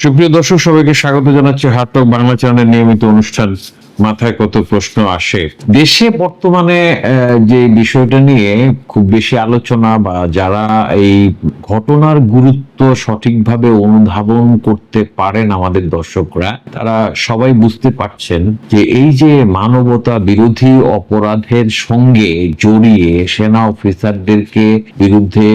সুপ্রিয় দর্শক, সবাইকে স্বাগত জানাচ্ছি হাটক বাংলা চ্যানেলের নিয়মিত অনুষ্ঠান। মাথায় কত প্রশ্ন আসে। দেশে বর্তমানে যে বিষয়টা নিয়ে খুব বেশি আলোচনা বা যারা এই ঘটনার গুরুত্ব সঠিকভাবে অনুধাবন করতে পারেন আমাদের দর্শকরা, তারা সবাই বুঝতে পারছেন যে এই যে মানবতা বিরোধী অপরাধের সঙ্গে জড়িয়ে সেনা অফিসারদেরকে বিরুদ্ধে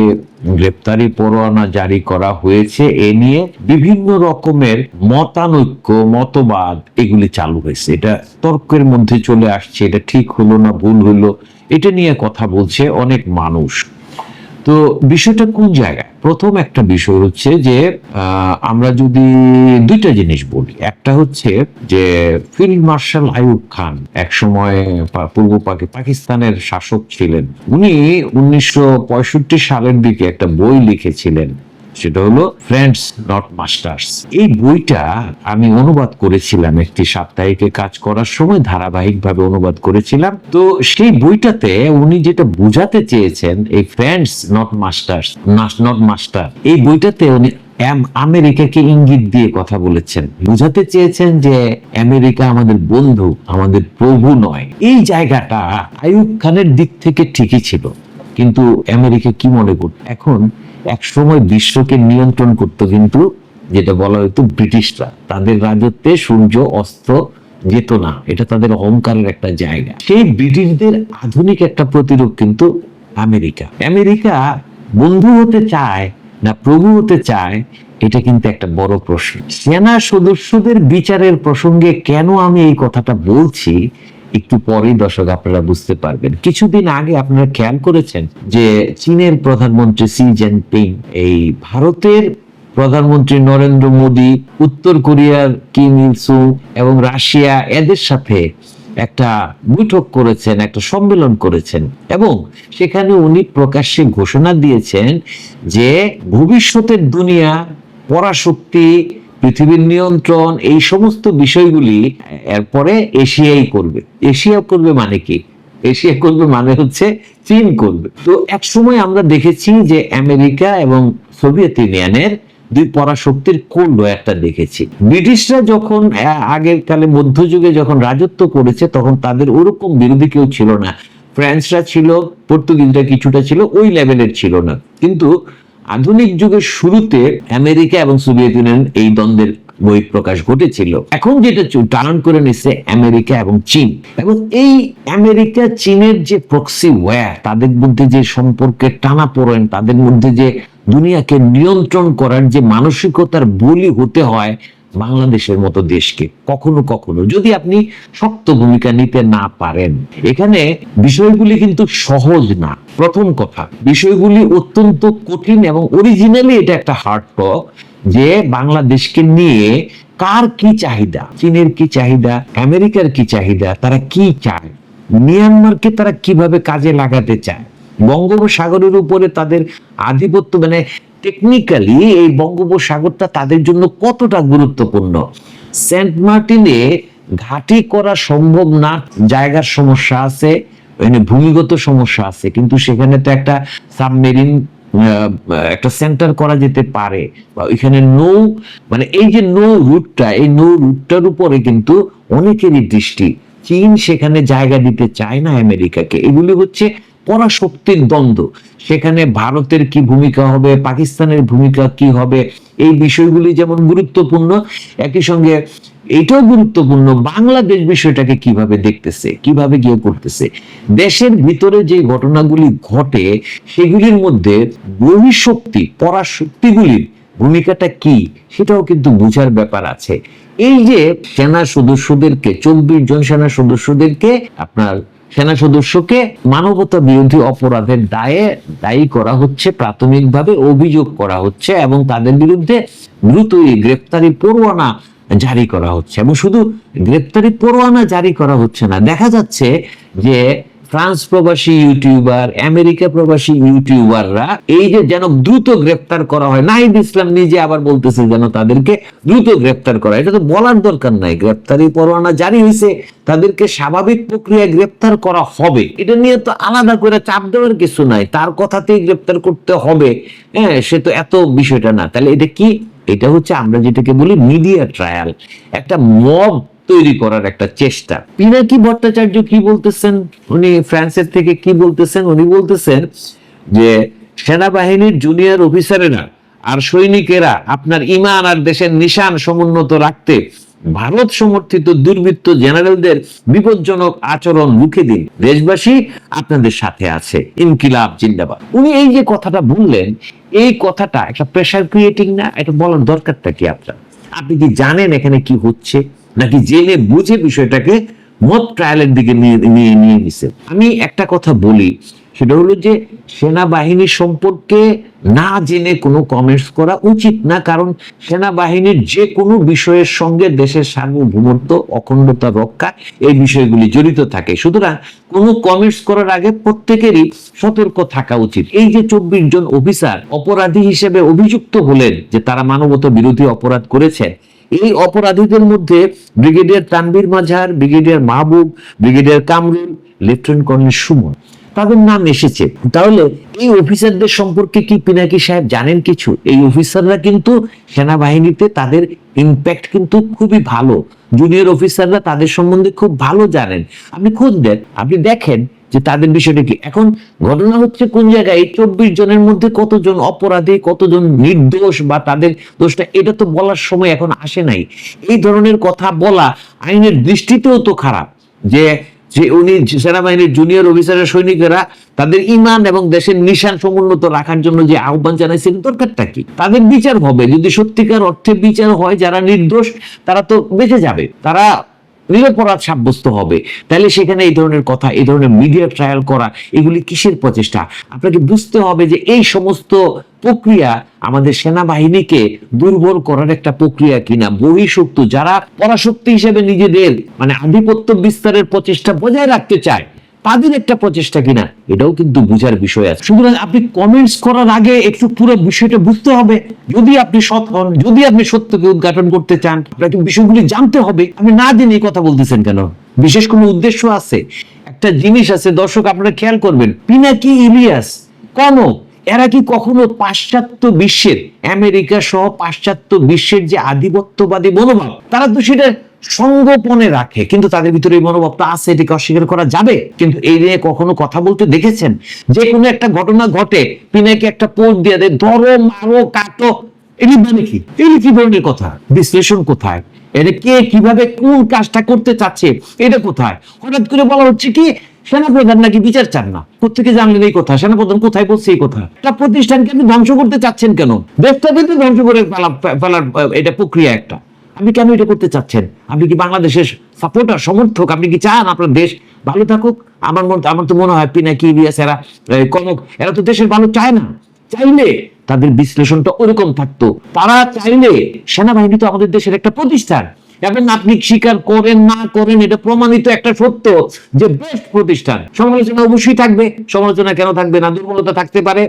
গ্রেপ্তারি পরোয়ানা জারি করা হয়েছে। এ নিয়ে বিভিন্ন রকমের মতানৈক্য, মতবাদ এগুলি চালু হয়েছে। এটা তর্কের মধ্যে চলে আসছে, এটা ঠিক হলো না, ভুল হলো, এটা নিয়ে কথা বলছে অনেক মানুষ। তো বিষয়টা কোন জায়গায়? প্রথম একটা বিষয় হচ্ছে যে আমরা যদি দুইটা জিনিস বলি। একটা হচ্ছে যে, ফিল্ড মার্শাল আইয়ুব খান এক সময় পূর্ব পাকি- পাকিস্তানের শাসক ছিলেন। উনি উনিশশো পঁয়ষট্টি সালের দিকে একটা বই লিখেছিলেন। সেটা হলো ফ্রেন্ডস নট মাস্টার্স এই বইটা আমি অনুবাদ করেছিলাম একটি সাপ্তাহিকে কাজ করার সময়, ধারাবাহিকভাবে অনুবাদ করেছিলাম। তো সেই বইটাতে উনি যেটা বোঝাতে চেয়েছেন, এই friends not masters not master এই বইটাতে উনি আম- আমেরিকাকে ইঙ্গিত দিয়ে কথা বলেছেন। বুঝাতে চেয়েছেন যে আমেরিকা আমাদের বন্ধু, আমাদের প্রভু নয়। এই জায়গাটা আইয়ুব খানের দিক থেকে ঠিকই ছিল। কিন্তু আমেরিকা কি মনে করত? এখন এক সময় বিশ্বকে নিয়ন্ত্রণ করতো কিন্তু, যেটা বলা হতো ব্রিটিশরা। তাদের রাজত্বে সূর্য, অস্ত যেত না। এটা তাদের অহংকারের একটা জায়গা। সেই ব্রিটিশদের আধুনিক একটা প্রতিরূপ কিন্তু আমেরিকা। আমেরিকা বন্ধু হতে চায় না প্রভু হতে চায়, এটা কিন্তু একটা বড় প্রশ্ন। সেনা সদস্যদের বিচারের প্রসঙ্গে কেন আমি এই কথাটা বলছি? একটু পরেই দর্শক আপনারা বুঝতে পারবেন। কিছুদিন আগে আপনারা খেয়াল করেছেন যে চীনের প্রধানমন্ত্রী সি জিনপিং এই ভারতের প্রধানমন্ত্রী নরেন্দ্র মোদী, উত্তর কোরিয়ার কিম ইল সু এবং রাশিয়া এদের সাথে একটা বৈঠক করেছেন, একটা সম্মেলন করেছেন এবং সেখানে উনি প্রকাশ্যে ঘোষণা দিয়েছেন যে ভবিষ্যতের দুনিয়া পরাশক্তি পৃথিবীর নিয়ন্ত্রণ, এই সমস্ত বিষয়গুলি এরপরে এশিয়াই করবে। এশিয়া করবে মানে কি? এশিয়া করবে মানে হচ্ছে চীন করবে। তো এক সময় আমরা দেখেছি যে আমেরিকা এবং সোভিয়েত ইউনিয়নের দুই পরাশক্তির কোল্ড একটা দেখেছি। ব্রিটিশরা যখন আগের কালে মধ্যযুগে যখন রাজত্ব করেছে, তখন তাদের ওরকম বিরোধী কেউ ছিল না। ফ্রান্সরা ছিল, পর্তুগিজরা কিছুটা ছিল, ওই লেভেলের ছিল না। কিন্তু আধুনিক যুগের শুরুতে আমেরিকা এবং সোভিয়েত ইউনিয়ন এই দ্বন্দ্বের বই প্রকাশ ঘটেছিল। এখন যেটা টার্ন করে নিচ্ছে আমেরিকা এবং চীন। এবং এই আমেরিকা, চীনের যে প্রক্সি ওয়্যার তাদের মধ্যে যে সম্পর্কে টানা পড়েন তাদের মধ্যে যে দুনিয়াকে নিয়ন্ত্রণ করার যে মানসিকতার বলি হতে হয় বাংলাদেশের মতো দেশকে কখনো কখনো যদি আপনি শক্ত ভূমিকা নিতে না পারেন। এখানে বিষয়গুলি কিন্তু সহজ না। প্রথম কথা, বিষয়গুলি অত্যন্ত কঠিন এবং অরিজিনালি এটা একটা হার্ড টক যে বাংলাদেশকে নিয়ে কার কি চাহিদা, চীনের কি চাহিদা, আমেরিকার কি চাহিদা, তারা কি চায়, মিয়ানমারকে তারা কীভাবে কাজে লাগাতে চায়, বঙ্গোপসাগরের উপরে তাদের আধিপত্য মানে টেকনিক্যালি এই বঙ্গোপসাগরটা তাদের জন্য কতটা গুরুত্বপূর্ণ? সেন্ট মার্টিনে ঘাটি করা সম্ভব না, জায়গার সমস্যা আছে ভূমিগত সমস্যা আছে, কিন্তু সেখানে তো একটা সাবমেরিন একটা সেন্টার করা যেতে পারে, বা এখানে নৌ মানে এই যে নৌ রুটটা এই নৌ রুটটার উপরে কিন্তু অনেকেরই দৃষ্টি। চীন সেখানে জায়গা দিতে চায় না আমেরিকাকে। এগুলি হচ্ছে পরাশক্তির দ্বন্দ্ব। সেখানে ভারতের কি ভূমিকা হবে, পাকিস্তানের ভূমিকা কি হবে, এই বিষয়গুলি যেমন গুরুত্বপূর্ণ, একই সঙ্গে এটাও গুরুত্বপূর্ণ, বাংলাদেশ বিষয়টাকে কীভাবে দেখতেছে, কীভাবে গিয়ে করতেছে দেশের ভিতরে যে ঘটনাগুলি ঘটে, সেগুলির মধ্যে বহিঃশক্তি পরাশক্তিগুলির ভূমিকাটা কি, সেটাও কিন্তু বুঝার ব্যাপার আছে। এই যে সেনা সদস্যদেরকে, চব্বিশ জন সেনা সদস্যদেরকে আপনার সেনা সদস্যকে মানবতা বিরোধী অপরাধের দায়ে দায়ী করা হচ্ছে, প্রাথমিকভাবে অভিযোগ করা হচ্ছে এবং তাদের বিরুদ্ধে দ্রুতই গ্রেপ্তারি পরোয়ানা জারি করা হচ্ছে। এবং শুধু গ্রেপ্তারি পরোয়ানা জারি করা হচ্ছে না, দেখা যাচ্ছে যে ফ্রান্স প্রবাসী ইউটিউবার, আমেরিকা প্রবাসী ইউটিউবাররা এই যে যেন দ্রুত গ্রেপ্তার করা হয়, নাহিদ ইসলাম নিজে আবার বলতেছে যেন তাদেরকে দ্রুত গ্রেপ্তার করা। এটা তো বলার দরকার নাই, গ্রেপ্তারি পরোয়ানা জারি হয়েছে, তাদেরকে স্বাভাবিক প্রক্রিয়ায় গ্রেপ্তার করা হবে। এটা নিয়ে তো আলাদা করে চাপ দেওয়ার কিছু নাই, তার কথাতেই গ্রেপ্তার করতে হবে। হ্যাঁ সে তো এত বিষয়টা না। তাহলে এটা কি? এটা হচ্ছে আমরা যেটাকে বলি মিডিয়া ট্রায়াল। একটা মব তৈরি করার একটা চেষ্টা। পিনাকি ভট্টাচার্য কি বলতেছেন? উনি ফ্রান্সের থেকে কি বলতেছেন? উনি বলতেছেন যে, সেনাবাহিনীর জুনিয়র অফিসারেরা আর সৈনিকেরা আপনার ইমান আর দেশের নিশান সমুন্নত রাখতে ভারত সমর্থিত দুর্বৃত্ত জেনারেলদের বিপজ্জনক আচরণ রুখে দিন। দেশবাসী আপনাদের সাথে আছে। ইনকিলাব, জিন্দাবাদ। উনি এই যে কথাটা বললেন, এই কথাটা একটা প্রেশার ক্রিয়েটিং না? এটা বলার দরকারটা কি আপনার? আপনি কি জানেন এখানে কি হচ্ছে? নাকি জেনে বুঝে বিষয়টাকে মত ট্রায়ালের দিকে নিয়ে নিয়ে নিছে? আমি একটা কথা বলি, সেটা হলো যে সেনাবাহিনী সম্পর্কে না জেনে কোনো কমেন্টস করা উচিত না, কারণ সেনাবাহিনীর যে কোনো বিষয়ের সঙ্গে দেশের সার্বভৌমত্ব, অখণ্ডতা রক্ষা, এই বিষয়গুলি জড়িত থাকে। সুতরাং কোনো কমেন্টস করার আগে প্রত্যেকেরই সতর্ক থাকা উচিত। এই যে চব্বিশ জন অফিসার, অপরাধী হিসেবে অভিযুক্ত হলেন, যে তারা মানবতা বিরোধী অপরাধ করেছেন এই অপরাধীদের মধ্যে brigadier Tanvir Mazhar, brigadier Mahbub, brigadier Kamrul, lieutenant colonel Suman. তাদের নাম এসেছে। তাহলে এই অফিসারদের সম্পর্কে কি পিনাকি সাহেব জানেন কিছু? এই অফিসাররা কিন্তু সেনাবাহিনীতে তাদের ইম্প্যাক্ট কিন্তু খুবই ভালো। জুনিয়র অফিসাররা তাদের সম্বন্ধে খুব ভালো জানেন। আপনি খোঁজ দেন আপনি দেখেন যে তাদের বিষয়টা কি? এখন ঘটনা হচ্ছে কোন জায়গায়? এই চব্বিশ জনের মধ্যে কতজন অপরাধী, কতজন নির্দোষ বা তাদের দোষটা, এটা তো বলার সময় এখন আসে নাই। এই ধরনের কথা বলা আইনের দৃষ্টিতেও তো খারাপ যে যে উনি সেনাবাহিনীর জুনিয়র অফিসারের সৈনিকেরা তাদের ইমান এবং দেশের নিশান সমুন্নত রাখার জন্য যে আহ্বান জানাইছেন, দরকারটা কি? তাদের বিচার হবে। যদি সত্যিকার অর্থে বিচার হয়, যারা নির্দোষ, তারা তো বেঁচে যাবে। তারা নিরপরাধ সাব্যস্ত হবে। তাহলে সেখানে এই ধরনের কথা, এই ধরনের মিডিয়া ট্রায়াল করা, এগুলি কিসের প্রচেষ্টা? আপনাকে বুঝতে হবে যে এই সমস্ত প্রক্রিয়া আমাদের সেনাবাহিনীকে দুর্বল করার একটা প্রক্রিয়া কিনা। বহিঃশক্ত যারা পরাশক্তি হিসেবে নিজেদের মানে আধিপত্য বিস্তারের প্রচেষ্টা বজায় রাখতে চায় তাদের একটা প্রচেষ্টা কিনা, এটাও কিন্তু বুঝার বিষয় আছে। সুতরাং আপনি কমেন্টস করার আগে একটু পুরো বিষয়টা বুঝতে হবে। যদি আপনি সৎ হন, যদি আপনি সত্যকে উদ্ঘাটন করতে চান, আপনাকে বিষয়গুলি জানতে হবে। আপনি না জেনে এই কথা বলতেছেন কেন? বিশেষ কোনো উদ্দেশ্য আছে? একটা জিনিস আছে, দর্শক আপনারা খেয়াল করবেন। পিনাকি ইলিয়াস কনক এরা কি কখনো পাশ্চাত্য বিশ্বের, আমেরিকা সহ পাশ্চাত্য বিশ্বের যে আধিপত্যবাদী মনোভাব, তারা তো সেটা সঙ্গোপনে রাখে, কিন্তু তাদের ভিতরে এই মনোভাবটা আছে, এটাকে অস্বীকার করা যাবে? কিন্তু এই নিয়ে কখনো কথা বলতে দেখেছেন? যে কোনো একটা ঘটনা ঘটে, পিনাকে একটা পোস্ট দিয়ে দেয়, ধরো, মারো, কাটো, এটি মানে কি? এই কি ধরনের কথা? বিশ্লেষণ কোথায়? এটা কে কীভাবে কোন কাজটা করতে চাচ্ছে? এটা কোথায়? হঠাৎ করে বলা হচ্ছে কি, সেনাপ্রধান নাকি বিচার চান না? কোথেকে জানলেন এই কথা? সেনাপ্রধান কোথায় বলছে এই কথা? একটা প্রতিষ্ঠানকে আপনি ধ্বংস করতে চাচ্ছেন কেন? দেশটাকে ধ্বংস করে ফেলা ফেলার, এটা প্রক্রিয়া একটা। আপনি কেন এটা করতে চাচ্ছেন? আপনি কি বাংলাদেশের সাপোর্টার সমর্থক? আপনি কি চান আপনার দেশ ভালো থাকুক? আমার আমার তো মনে হয় পিনাকি, ইলিয়াস, এরা কনক, এরা তো দেশের ভালো চায় না। চাইলে তাদের বিশ্লেষণটা ওরকম থাকতো। তারা চাইলে সেনাবাহিনী তো আমাদের দেশের একটা প্রতিষ্ঠান। এবং আপনি স্বীকার করেন, না করেন, এটা প্রমাণিত একটা সত্য যে বেস্ট প্রতিষ্ঠান। সমালোচনা অবশ্যই থাকবে। সমালোচনা কেন থাকবে না? দুর্বলতা থাকতে পারে।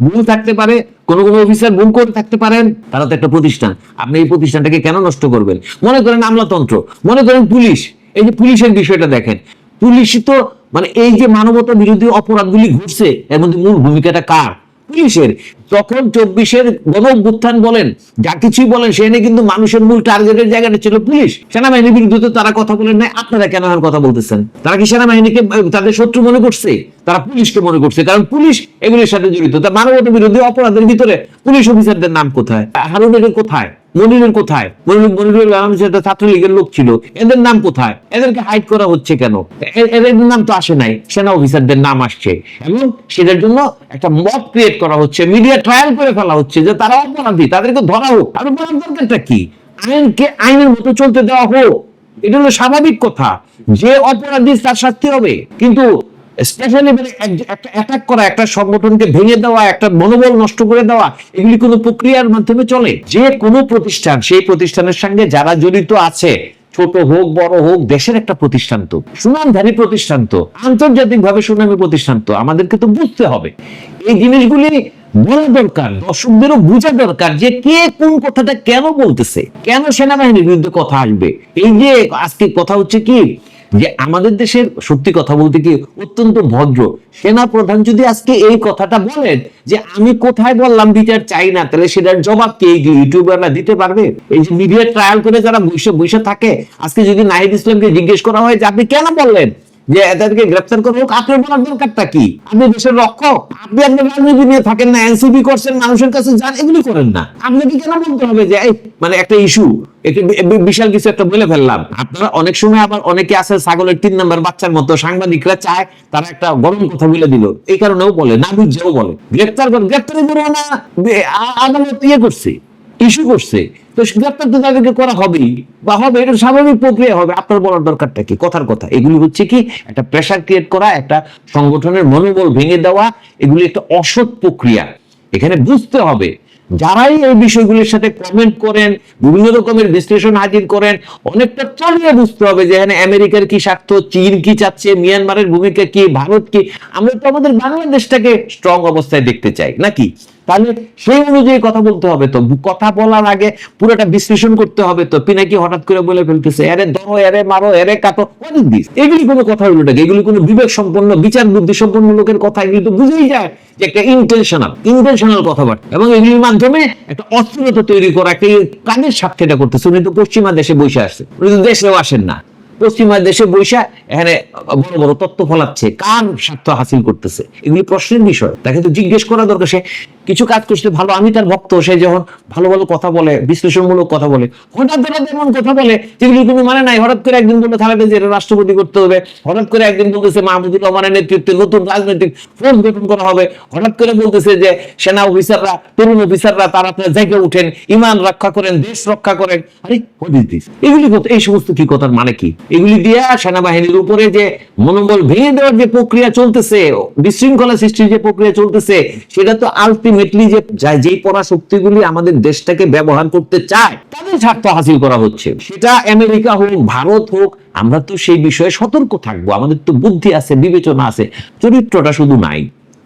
ভুল থাকতে পারে, কোন কোন অফিসার ভুল করে থাকতে পারেন, তারা তো একটা প্রতিষ্ঠান। আপনি এই প্রতিষ্ঠানটাকে কেন নষ্ট করবেন? মনে করেন আমলাতন্ত্র, মনে করেন পুলিশ। এই যে পুলিশের বিষয়টা দেখেন, পুলিশ তো মানে এই যে মানবতা বিরোধী অপরাধগুলি ঘটছে, এর মধ্যে মূল ভূমিকাটা কার? পুলিশের। তখন চব্বিশের গণ অভ্যুত্থান বলেন, যা কিছুই বলেন সেখানে কিন্তু মানুষের মূল টার্গেটের জায়গাটা ছিল পুলিশ। সেনাবাহিনীর বিরুদ্ধে তারা কথা বলেন নাই, আপনারা কেন এখন কথা বলতেছেন? তারা কি সেনাবাহিনীকে তাদের শত্রু মনে করছে? তারা পুলিশকে মনে করছে, কারণ পুলিশ এগুলির সাথে জড়িত। তা মানবতা বিরোধী অপরাধের ভিতরে পুলিশ অফিসারদের নাম কোথায়? হারুনের কোথায়? মনিরের কোথায়? মনির মনিরুল একটা ছাত্রলীগের লোক ছিল, এদের নাম কোথায়? এদেরকে হাইড করা হচ্ছে কেন? এদের নাম তো আসে নাই। সেনা অফিসারদের নাম আসছে। এবং সেটার জন্য একটা মত ক্রিয়েট করা হচ্ছে মিডিয়া ট্রায়াল করে ফেলা হচ্ছে যে তারা অপরাধী, তাদেরকে ধরা হোক। আর বলার দরকারটা কি? আইনকে আইনের মতো চলতে দেওয়া হোক। এটা হলো স্বাভাবিক কথা। যে অপরাধী তার শাস্তি হবে। কিন্তু স্পেশালি একটা অ্যাটাক করা, একটা সংগঠনকে ভেঙে দেওয়া, একটা মনোবল নষ্ট করে দেওয়া, এগুলি কোনো প্রক্রিয়ার মাধ্যমে চলে। যে কোনো প্রতিষ্ঠান, সেই প্রতিষ্ঠানের সঙ্গে যারা জড়িত আছে, ছোট হোক, বড় হোক, দেশের একটা প্রতিষ্ঠান তো, সুনামধারী প্রতিষ্ঠান তো আন্তর্জাতিক ভাবে সুনামী প্রতিষ্ঠান তো, আমাদেরকে তো বুঝতে হবে। এই জিনিসগুলি বলা দরকার, দর্শকদেরও বোঝা দরকার যে কে কোন কথাটা কেন বলতেছে, কেন সেনাবাহিনীর বিরুদ্ধে কথা আসবে। এই যে আজকে কথা হচ্ছে কি যে আমাদের দেশের, সত্যি কথা বলতে কি, অত্যন্ত ভদ্র। সেনা প্রধান যদি আজকে এই কথাটা বলেন যে আমি কোথায় বললাম বিচার চাই না, তাহলে সেটার জবাব কি ইউটিউবাররা দিতে পারবে? এই যে মিডিয়া ট্রায়াল করে যারা বসে বসে থাকে, আজকে যদি নাহিদ ইসলামকে জিজ্ঞেস করা হয় যে আপনি কেন বললেন? যে এদেরকে গ্রেপ্তার হোক, আপনার বলার দরকারটা কি? আপনি দেশের রক্ষক, আপনি আপনার রাজনীতি নিয়ে থাকেন না, এনসিপি করছেন, মানুষের কাছে যান, এগুলি করেন না। আপনাকে কেন বলতে হবে যে মানে একটা ইস্যু বিশাল কিছু একটা বলে ফেললাম। আপনারা অনেক সময় আবার অনেকে আছে, ছাগলের তিন নাম্বার বাচ্চার মতো, সাংবাদিকরা চায়, তারা একটা গরম কথা বলে দিল। এই কারণেও বলে না বুঝছেও বলে, গ্রেপ্তার গ্রেপ্তারি করব না আদালত ইয়ে করছে। ইস্যু করছে। তো গ্রেপ্তার তো তাদেরকে করা হবেই। বা হবে, এটা স্বাভাবিক প্রক্রিয়া হবে। আপনার বলার দরকারটা কি? কথার কথা। এগুলি হচ্ছে কি, একটা প্রেশার ক্রিয়েট করা, একটা সংগঠনের মনোবল ভেঙে দেওয়া, এগুলি একটা অসৎ প্রক্রিয়া। এখানে বুঝতে হবে, যারাই এই বিষয়গুলির সাথে কমেন্ট করেন, বিভিন্ন রকমের বিশ্লেষণ হাজির করেন, অনেকটা চালিয়ে বুঝতে হবে যে এখানে আমেরিকার কি স্বার্থ, চীন কি চাচ্ছে, মিয়ানমারের ভূমিকা কি, ভারত কি। আমরা তো আমাদের বাংলাদেশটাকে স্ট্রং অবস্থায় দেখতে চাই, নাকি? তাহলে সেই অনুযায়ী কথা বলতে হবে তো। কথা বলার আগে পুরোটা বিশ্লেষণ করতে হবে তো। পিনাকি হঠাৎ করে বলে ফেলতেছে, এরে ধরো, এরে মারো, এরে কাটো ইজ দিস। এগুলি কোনো কথা হলো নাকি এগুলি কোনো বিবেক সম্পন্ন বিচার বুদ্ধি সম্পন্ন লোকের কথা। এগুলি তো বুঝেই যায় যে একটা ইন্টেনশনাল ইন্টেনশনাল কথাবার্তা। এবং এগুলির মাধ্যমে একটা অস্থিরতা তৈরি করা এটা করতেছে। উনি তো পশ্চিমা দেশে বসে আসছে উনি তো দেশেও আসেন না। পশ্চিমা দেশে বৈশা এখানে বড় বড় তত্ত্ব ফলাচ্ছে, কার স্বার্থ হাসিল করতেছে। এগুলি প্রশ্নের বিষয়। তাকে তো জিজ্ঞেস করা দরকার, সে কিছু কাজ করতে ভালো, আমি তার ভক্ত, সে যখন ভালো ভালো কথা বলে, বিশ্লেষণমূলক কথা বলে। হঠাৎ করে এমন কথা বলে, যেগুলি তুমি মানে নাই। হঠাৎ করে একদিন বলে খালেদা যে রাষ্ট্রপতি করতে হবে। হঠাৎ করে একদিন বলতেছে, মাহমুদুর রহমানের নেতৃত্বে নতুন রাজনৈতিক ফোর্স গঠন করা হবে। হঠাৎ করে বলতেছে যে, সেনা অফিসাররা, তরুণ অফিসাররা, তারা আপনার জায়গা উঠেন, ইমান রক্ষা করেন, দেশ রক্ষা করেন। আরে এগুলি এই সমস্ত কি কথার মানে কি? এগুলি দিয়ে সেনাবাহিনীর উপরে যে মনোবল ভেঙে দেওয়ার যে প্রক্রিয়া চলতেছে, বিশৃঙ্খলা সৃষ্টির যে প্রক্রিয়া চলতেছে, সেটা তো আলটিমেটলি যে যেই পড়া শক্তিগুলি আমাদের দেশটাকে ব্যবহার করতে চায়, তাদের স্বার্থ হাসিল করা হচ্ছে। সেটা আমেরিকা হোক, ভারত হোক, আমরা তো সেই বিষয়ে সতর্ক থাকব। আমাদের তো বুদ্ধি আছে, বিবেচনা আছে। চরিত্রটা শুধু নাই।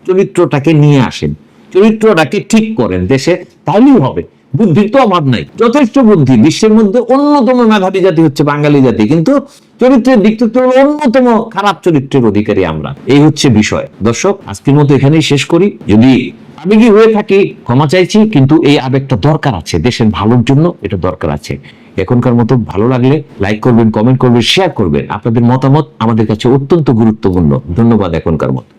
চরিত্রটাকে নিয়ে আসেন। চরিত্রটাকে ঠিক করেন দেশে, তাহলেই হবে। বুদ্ধির তো অভাব নাই। যথেষ্ট বুদ্ধি। বিশ্বের মধ্যে অন্যতম মেধাবী জাতি হচ্ছে বাঙালি জাতি। কিন্তু চরিত্রের দিক থেকে অন্যতম খারাপ চরিত্রের অধিকারী আমরা। এই হচ্ছে বিষয়। দর্শক, আজকের মতো এখানেই শেষ করি। যদি আবেগী হয়ে থাকি? ক্ষমা চাইছি, কিন্তু এই আবেগটা দরকার আছে। দেশের ভালোর জন্য এটা দরকার আছে। এখনকার মতো ভালো লাগলে লাইক করবেন কমেন্ট করবেন শেয়ার করবেন। আপনাদের মতামত আমাদের কাছে অত্যন্ত গুরুত্বপূর্ণ। ধন্যবাদ এখনকার মতো।